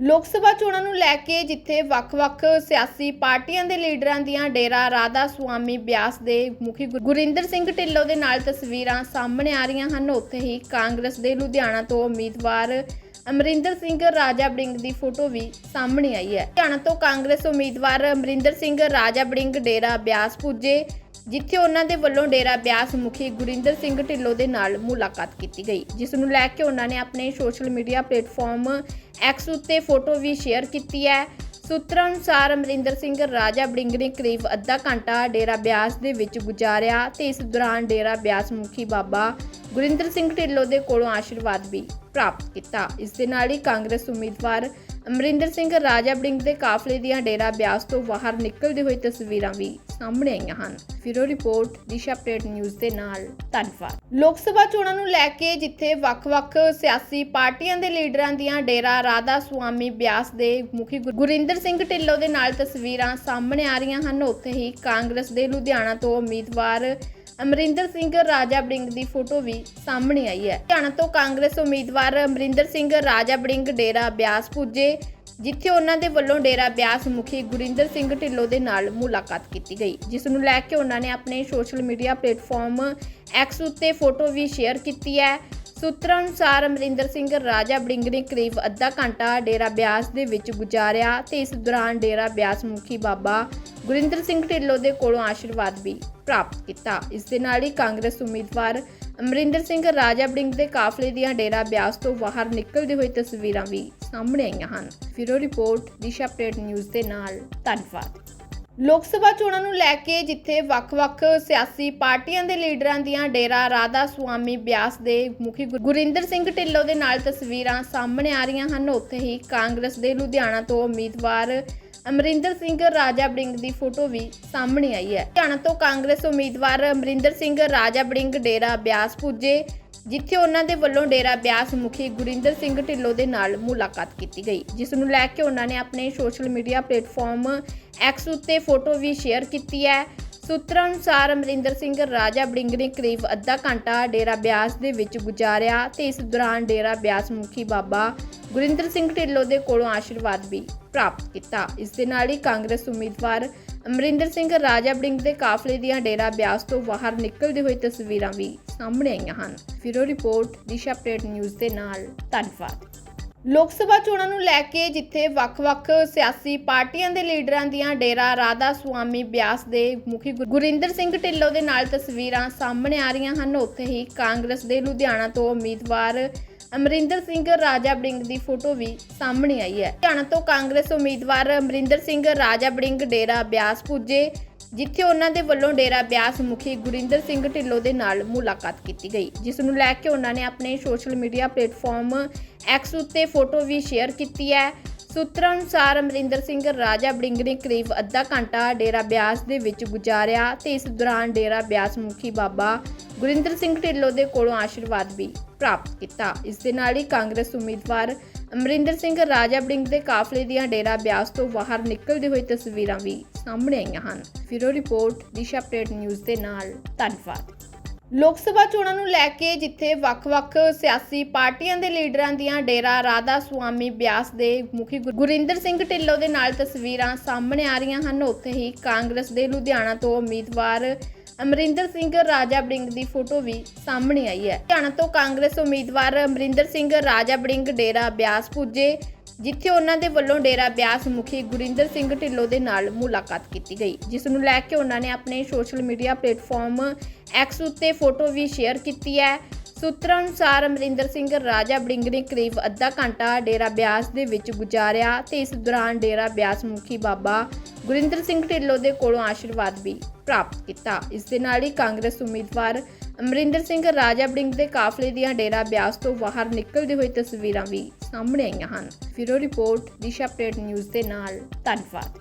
ਲੋਕ ਸਭਾ ਚੋਣਾਂ ਨੂੰ ਲੈ ਕੇ ਜਿੱਥੇ ਵੱਖ-ਵੱਖ ਸਿਆਸੀ ਪਾਰਟੀਆਂ ਦੇ ਲੀਡਰਾਂ ਦੀਆਂ ਡੇਰਾ ਰਾਧਾ ਸੁਆਮੀ ਬਿਆਸ ਦੇ ਮੁਖੀ ਗੁਰਿੰਦਰ ਸਿੰਘ ਢਿੱਲੋਂ ਦੇ ਨਾਲ ਤਸਵੀਰਾਂ ਸਾਹਮਣੇ ਆ ਰਹੀਆਂ ਹਨ। ਉੱਥੇ ਹੀ ਕਾਂਗਰਸ ਦੇ ਲੁਧਿਆਣਾ ਤੋਂ ਉਮੀਦਵਾਰ ਅਮਰਿੰਦਰ ਸਿੰਘ ਰਾਜਾ ਬੜਿੰਗ ਦੀ ਫੋਟੋ ਵੀ ਸਾਹਮਣੇ ਆਈ ਹੈ। ਲੁਧਿਆਣਾ ਤੋਂ ਕਾਂਗਰਸ ਉਮੀਦਵਾਰ ਅਮਰਿੰਦਰ ਸਿੰਘ ਰਾਜਾ ਬੜਿੰਗ ਡੇਰਾ ਬਿਆਸ ਪੁੱਜੇ। ਜਿੱਥੇ ਉਹਨਾਂ ਦੇ ਵੱਲੋਂ ਡੇਰਾ ਬਿਆਸ ਮੁਖੀ ਗੁਰਿੰਦਰ ਸਿੰਘ ਢਿੱਲੋਂ ਦੇ ਨਾਲ ਮੁਲਾਕਾਤ ਕੀਤੀ ਗਈ, ਜਿਸ ਨੂੰ ਲੈ ਕੇ ਉਹਨਾਂ ਨੇ ਆਪਣੇ ਸੋਸ਼ਲ ਮੀਡੀਆ ਪਲੇਟਫਾਰਮ ਐਕਸ ਉੱਤੇ ਫੋਟੋ ਵੀ ਸ਼ੇਅਰ ਕੀਤੀ ਹੈ। ਸੂਤਰਾਂ ਅਨੁਸਾਰ ਅਮਰਿੰਦਰ ਸਿੰਘ ਰਾਜਾ ਬੜਿੰਗ ਨੇ ਕਰੀਬ ਅੱਧਾ ਘੰਟਾ ਡੇਰਾ ਬਿਆਸ ਦੇ ਵਿੱਚ ਗੁਜ਼ਾਰਿਆ ਤੇ ਇਸ ਦੌਰਾਨ ਡੇਰਾ ਬਿਆਸ ਮੁਖੀ ਬਾਬਾ ਗੁਰਿੰਦਰ ਸਿੰਘ ਢਿੱਲੋਂ ਦੇ ਕੋਲੋਂ ਆਸ਼ੀਰਵਾਦ ਵੀ ਪ੍ਰਾਪਤ ਕੀਤਾ। ਇਸ ਦੇ ਨਾਲ ਹੀ ਕਾਂਗਰਸ ਉਮੀਦਵਾਰ ਅਮਰਿੰਦਰ ਸਿੰਘ ਰਾਜਾ ਬੜਿੰਗ ਦੇ ਕਾਫਲੇ ਦੀਆਂ ਡੇਰਾ ਬਿਆਸ ਤੋਂ ਬਾਹਰ ਨਿਕਲਦੇ ਹੋਏ ਤਸਵੀਰਾਂ ਵੀ ਸਾਹਮਣੇ ਆਈਆਂ ਹਨ। ਫਿਰੋ ਰਿਪੋਰਟ, ਦਿਸ਼ਾ ਅਪਡੇਟ ਨਿਊਜ਼ ਦੇ ਨਾਲ ਧੰਨਵਾਦ। ਲੋਕ ਸਭਾ ਚੋਣਾਂ ਨੂੰ ਲੈ ਕੇ ਜਿੱਥੇ ਵੱਖ-ਵੱਖ ਸਿਆਸੀ ਪਾਰਟੀਆਂ ਦੇ ਲੀਡਰਾਂ ਦੀਆਂ ਡੇਰਾ ਰਾਧਾ ਸੁਆਮੀ ਬਿਆਸ ਦੇ ਮੁਖੀ ਗੁਰਿੰਦਰ ਸਿੰਘ ਢਿੱਲੋਂ ਦੇ ਨਾਲ ਤਸਵੀਰਾਂ ਸਾਹਮਣੇ ਆ ਰਹੀਆਂ ਹਨ। ਉੱਥੇ ਹੀ ਕਾਂਗਰਸ ਦੇ ਲੁਧਿਆਣਾ ਤੋਂ ਉਮੀਦਵਾਰ ਅਮਰਿੰਦਰ ਸਿੰਘ ਰਾਜਾ ਬੜਿੰਗ ਦੀ ਫੋਟੋ ਵੀ ਸਾਹਮਣੇ ਆਈ ਹੈ। ਲੁਧਿਆਣਾ ਤੋਂ ਕਾਂਗਰਸ ਉਮੀਦਵਾਰ ਅਮਰਿੰਦਰ ਸਿੰਘ ਰਾਜਾ ਬੜਿੰਗ ਡੇਰਾ ਬਿਆਸ ਪੁੱਜੇ। ਜਿੱਥੇ ਉਹਨਾਂ ਦੇ ਵੱਲੋਂ ਡੇਰਾ ਬਿਆਸ ਮੁਖੀ ਗੁਰਿੰਦਰ ਸਿੰਘ ਢਿੱਲੋਂ ਦੇ ਨਾਲ ਮੁਲਾਕਾਤ ਕੀਤੀ ਗਈ, ਜਿਸ ਨੂੰ ਲੈ ਕੇ ਉਹਨਾਂ ਨੇ ਆਪਣੇ ਸੋਸ਼ਲ ਮੀਡੀਆ ਪਲੇਟਫਾਰਮ ਐਕਸ ਉੱਤੇ ਫੋਟੋ ਵੀ ਸ਼ੇਅਰ ਕੀਤੀ ਹੈ। ਸੂਤਰਾਂ ਅਨੁਸਾਰ ਅਮਰਿੰਦਰ ਸਿੰਘ ਰਾਜਾ ਬੜਿੰਗ ਨੇ ਕਰੀਬ ਅੱਧਾ ਘੰਟਾ ਡੇਰਾ ਬਿਆਸ ਦੇ ਵਿੱਚ ਗੁਜ਼ਾਰਿਆ ਤੇ ਇਸ ਦੌਰਾਨ ਡੇਰਾ ਬਿਆਸ ਮੁਖੀ ਬਾਬਾ ਗੁਰਿੰਦਰ ਸਿੰਘ ਢਿੱਲੋਂ ਦੇ ਕੋਲੋਂ ਆਸ਼ੀਰਵਾਦ ਵੀ ਪ੍ਰਾਪਤ ਕੀਤਾ। ਇਸ ਦੇ ਨਾਲ ਹੀ ਕਾਂਗਰਸ ਉਮੀਦਵਾਰ ਅਮਰਿੰਦਰ ਸਿੰਘ ਰਾਜਾ ਬੜਿੰਗ ਦੇ ਕਾਫਲੇ ਦੀਆਂ ਡੇਰਾ ਬਿਆਸ ਤੋਂ ਬਾਹਰ ਨਿਕਲਦੇ ਹੋਏ ਤਸਵੀਰਾਂ ਵੀ ਸਾਹਮਣੇ ਆਈਆਂ ਹਨ। ਫਿਰੋ ਰਿਪੋਰਟ, ਦਿਸ਼ਾ ਅਪਡੇਟ ਨਿਊਜ਼ ਦੇ ਨਾਲ, ਧੰਨਵਾਦ। ਲੋਕ ਸਭਾ ਚੋਣਾਂ ਨੂੰ ਲੈ ਕੇ ਜਿੱਥੇ ਵੱਖ-ਵੱਖ ਸਿਆਸੀ ਪਾਰਟੀਆਂ ਦੇ ਲੀਡਰਾਂ ਦੀਆਂ ਡੇਰਾ ਰਾਧਾ ਸੁਆਮੀ ਬਿਆਸ ਦੇ ਮੁਖੀ ਗੁਰਿੰਦਰ ਸਿੰਘ ਢਿੱਲੋਂ ਦੇ ਨਾਲ ਤਸਵੀਰਾਂ ਸਾਹਮਣੇ ਆ ਰਹੀਆਂ ਹਨ। ਉੱਥੇ ਹੀ ਕਾਂਗਰਸ ਦੇ ਲੁਧਿਆਣਾ ਤੋਂ ਉਮੀਦਵਾਰ ਅਮਰਿੰਦਰ ਸਿੰਘ ਰਾਜਾ ਬੜਿੰਗ ਦੀ ਫੋਟੋ ਵੀ ਸਾਹਮਣੇ ਆਈ ਹੈ। ਹਰਿਆਣਾ ਤੋਂ ਕਾਂਗਰਸ ਉਮੀਦਵਾਰ ਅਮਰਿੰਦਰ ਸਿੰਘ ਰਾਜਾ ਬੜਿੰਗ ਡੇਰਾ ਬਿਆਸ ਪੁੱਜੇ, ਜਿੱਥੇ ਉਹਨਾਂ ਦੇ ਵੱਲੋਂ ਡੇਰਾ ਬਿਆਸ ਮੁਖੀ ਗੁਰਿੰਦਰ ਸਿੰਘ ਢਿੱਲੋਂ ਦੇ ਨਾਲ ਮੁਲਾਕਾਤ ਕੀਤੀ ਗਈ। ਜਿਸ ਨੂੰ ਲੈ ਕੇ ਉਹਨਾਂ ਨੇ ਆਪਣੇ ਸੋਸ਼ਲ ਮੀਡੀਆ ਪਲੇਟਫਾਰਮ ਐਕਸ ਉੱਤੇ ਫੋਟੋ ਵੀ ਸ਼ੇਅਰ ਕੀਤੀ ਹੈ। ਸੂਤਰਾਂ ਅਨੁਸਾਰ ਅਮਰਿੰਦਰ ਸਿੰਘ ਰਾਜਾ ਬੜਿੰਗ ਨੇ ਕਰੀਬ ਅੱਧਾ ਘੰਟਾ ਡੇਰਾ ਬਿਆਸ ਦੇ ਵਿੱਚ ਗੁਜ਼ਾਰਿਆ ਤੇ ਇਸ ਦੌਰਾਨ ਡੇਰਾ ਬਿਆਸ ਮੁਖੀ ਬਾਬਾ ਗੁਰਿੰਦਰ ਸਿੰਘ ਢਿੱਲੋਂ ਦੇ ਕੋਲੋਂ ਆਸ਼ੀਰਵਾਦ ਵੀ ਪ੍ਰਾਪਤ ਕੀਤਾ। ਇਸ ਦੇ ਨਾਲ ਹੀ ਕਾਂਗਰਸ ਉਮੀਦਵਾਰ ਅਮਰਿੰਦਰ ਸਿੰਘ ਰਾਜਾ ਬੜਿੰਗ ਦੇ ਕਾਫਲੇ ਦੀਆਂ ਡੇਰਾ ਬਿਆਸ ਤੋਂ ਬਾਹਰ ਨਿਕਲਦੇ ਹੋਏ ਤਸਵੀਰਾਂ ਵੀ ਸਾਹਮਣੇ ਆਈਆਂ ਹਨ। ਫਿਰੋ ਰਿਪੋਰਟ, ਦਿਸ਼ਾ ਅਪਡੇਟ ਨਿਊਜ਼ ਦੇ ਨਾਲ। ਧੰਨਵਾਦ। ਲੋਕ ਸਭਾ ਚੋਣਾਂ ਨੂੰ ਲੈ ਕੇ ਜਿੱਥੇ ਵੱਖ-ਵੱਖ ਸਿਆਸੀ ਪਾਰਟੀਆਂ ਦੇ ਲੀਡਰਾਂ ਦੀਆਂ ਡੇਰਾ ਰਾਧਾ ਸੁਆਮੀ ਬਿਆਸ ਦੇ ਮੁਖੀ ਗੁਰ- ਗੁਰਿੰਦਰ ਸਿੰਘ ਢਿੱਲੋਂ ਦੇ ਨਾਲ ਤਸਵੀਰਾਂ ਸਾਹਮਣੇ ਆ ਰਹੀਆਂ ਹਨ। ਉੱਥੇ ਹੀ ਕਾਂਗਰਸ ਦੇ ਲੁਧਿਆਣਾ ਤੋਂ ਉਮੀਦਵਾਰ ਅਮਰਿੰਦਰ ਸਿੰਘ ਰਾਜਾ ਬੜਿੰਗ ਦੀ ਫੋਟੋ ਵੀ ਸਾਹਮਣੇ ਆਈ ਹੈ। ਲੁਧਿਆਣਾ ਤੋਂ ਕਾਂਗਰਸ ਉਮੀਦਵਾਰ ਅਮਰਿੰਦਰ ਸਿੰਘ ਰਾਜਾ ਬੜਿੰਗ ਡੇਰਾ ਬਿਆਸ ਪੁੱਜੇ। ਜਿੱਥੇ ਉਹਨਾਂ ਦੇ ਵੱਲੋਂ ਡੇਰਾ ਬਿਆਸ ਮੁਖੀ ਗੁਰਿੰਦਰ ਸਿੰਘ ਢਿੱਲੋਂ ਦੇ ਨਾਲ ਮੁਲਾਕਾਤ ਕੀਤੀ ਗਈ, ਜਿਸ ਨੂੰ ਲੈ ਕੇ ਉਹਨਾਂ ਨੇ ਆਪਣੇ ਸੋਸ਼ਲ ਮੀਡੀਆ ਪਲੇਟਫਾਰਮ ਐਕਸ ਉੱਤੇ ਫੋਟੋ ਵੀ ਸ਼ੇਅਰ ਕੀਤੀ ਹੈ। ਸੂਤਰਾਂ ਅਨੁਸਾਰ ਅਮਰਿੰਦਰ ਸਿੰਘ ਰਾਜਾ ਬੜਿੰਗ ਨੇ ਕਰੀਬ ਅੱਧਾ ਘੰਟਾ ਡੇਰਾ ਬਿਆਸ ਦੇ ਵਿੱਚ ਗੁਜ਼ਾਰਿਆ ਤੇ ਇਸ ਦੌਰਾਨ ਡੇਰਾ ਬਿਆਸ ਮੁਖੀ ਬਾਬਾ ਗੁਰਿੰਦਰ ਸਿੰਘ ਢਿੱਲੋਂ ਦੇ ਕੋਲੋਂ ਆਸ਼ੀਰਵਾਦ ਵੀ ਪ੍ਰਾਪਤ ਕੀਤਾ। ਇਸ ਦੇ ਨਾਲ ਹੀ ਕਾਂਗਰਸ ਉਮੀਦਵਾਰ ਅਮਰਿੰਦਰ ਸਿੰਘ ਰਾਜਾ ਬੜਿੰਗ ਦੇ ਕਾਫਲੇ ਦੀਆਂ ਡੇਰਾ ਬਿਆਸ ਤੋਂ ਬਾਹਰ ਨਿਕਲਦੇ ਹੋਏ ਤਸਵੀਰਾਂ ਵੀ ਸਾਹਮਣੇ ਆਈਆਂ ਹਨ। ਫਿਰੋ ਰਿਪੋਰਟ, ਦਿਸ਼ਾ ਅਪਡੇਟ ਨਿਊਜ਼ ਦੇ ਨਾਲ ਧੰਨਵਾਦ। ਲੋਕ ਸਭਾ ਚੋਣਾਂ ਨੂੰ ਲੈ ਕੇ ਜਿੱਥੇ ਵੱਖ-ਵੱਖ ਸਿਆਸੀ ਪਾਰਟੀਆਂ ਦੇ ਲੀਡਰਾਂ ਦੀਆਂ ਡੇਰਾ ਰਾਧਾ ਸੁਆਮੀ ਬਿਆਸ ਦੇ ਮੁਖੀ ਗੁਰਿੰਦਰ ਸਿੰਘ ਢਿੱਲੋਂ ਦੇ ਨਾਲ ਤਸਵੀਰਾਂ ਸਾਹਮਣੇ ਆ ਰਹੀਆਂ ਹਨ। ਉੱਥੇ ਹੀ ਕਾਂਗਰਸ ਦੇ ਲੁਧਿਆਣਾ ਤੋਂ ਉਮੀਦਵਾਰ ਅਮਰਿੰਦਰ ਸਿੰਘ ਰਾਜਾ ਬੜਿੰਗ ਦੀ ਫੋਟੋ ਵੀ ਸਾਹਮਣੇ ਆਈ ਹੈ। ਲੁਧਿਆਣਾ ਤੋਂ ਕਾਂਗਰਸ ਉਮੀਦਵਾਰ ਅਮਰਿੰਦਰ ਸਿੰਘ ਰਾਜਾ ਬੜਿੰਗ ਡੇਰਾ ਬਿਆਸ ਪੁੱਜੇ। ਜਿੱਥੇ ਉਹਨਾਂ ਦੇ ਵੱਲੋਂ ਡੇਰਾ ਬਿਆਸ ਮੁਖੀ ਗੁਰਿੰਦਰ ਸਿੰਘ ਢਿੱਲੋਂ ਦੇ ਨਾਲ ਮੁਲਾਕਾਤ ਕੀਤੀ ਗਈ, ਜਿਸ ਨੂੰ ਲੈ ਕੇ ਉਹਨਾਂ ਨੇ ਆਪਣੇ ਸੋਸ਼ਲ ਮੀਡੀਆ ਪਲੇਟਫਾਰਮ ਐਕਸ ਉੱਤੇ ਫੋਟੋ ਵੀ ਸ਼ੇਅਰ ਕੀਤੀ ਹੈ। ਸੂਤਰਾਂ ਅਨੁਸਾਰ ਅਮਰਿੰਦਰ ਸਿੰਘ ਰਾਜਾ ਬੜਿੰਗ ਨੇ ਕਰੀਬ ਅੱਧਾ ਘੰਟਾ ਡੇਰਾ ਬਿਆਸ ਦੇ ਵਿੱਚ ਗੁਜ਼ਾਰਿਆ ਤੇ ਇਸ ਦੌਰਾਨ ਡੇਰਾ ਬਿਆਸ ਮੁਖੀ ਬਾਬਾ ਗੁਰਿੰਦਰ ਸਿੰਘ ਢਿੱਲੋਂ ਦੇ ਕੋਲੋਂ ਆਸ਼ੀਰਵਾਦ ਵੀ ਪ੍ਰਾਪਤ ਕੀਤਾ। ਇਸ ਦੇ ਨਾਲ ਹੀ ਕਾਂਗਰਸ ਉਮੀਦਵਾਰ ਅਮਰਿੰਦਰ ਸਿੰਘ ਰਾਜਾ ਬੜਿੰਗ ਦੇ ਕਾਫਲੇ ਦੀਆਂ ਡੇਰਾ ਬਿਆਸ ਤੋਂ ਬਾਹਰ ਨਿਕਲਦੇ ਹੋਏ ਤਸਵੀਰਾਂ ਵੀ ਸਾਹਮਣੇ ਆਈਆਂ ਹਨ। ਫਿਰੋ ਰਿਪੋਰਟ, ਦਿਸ਼ਾ ਅਪਡੇਟ ਨਿਊਜ਼ ਦੇ ਨਾਲ। ਧੰਨਵਾਦ।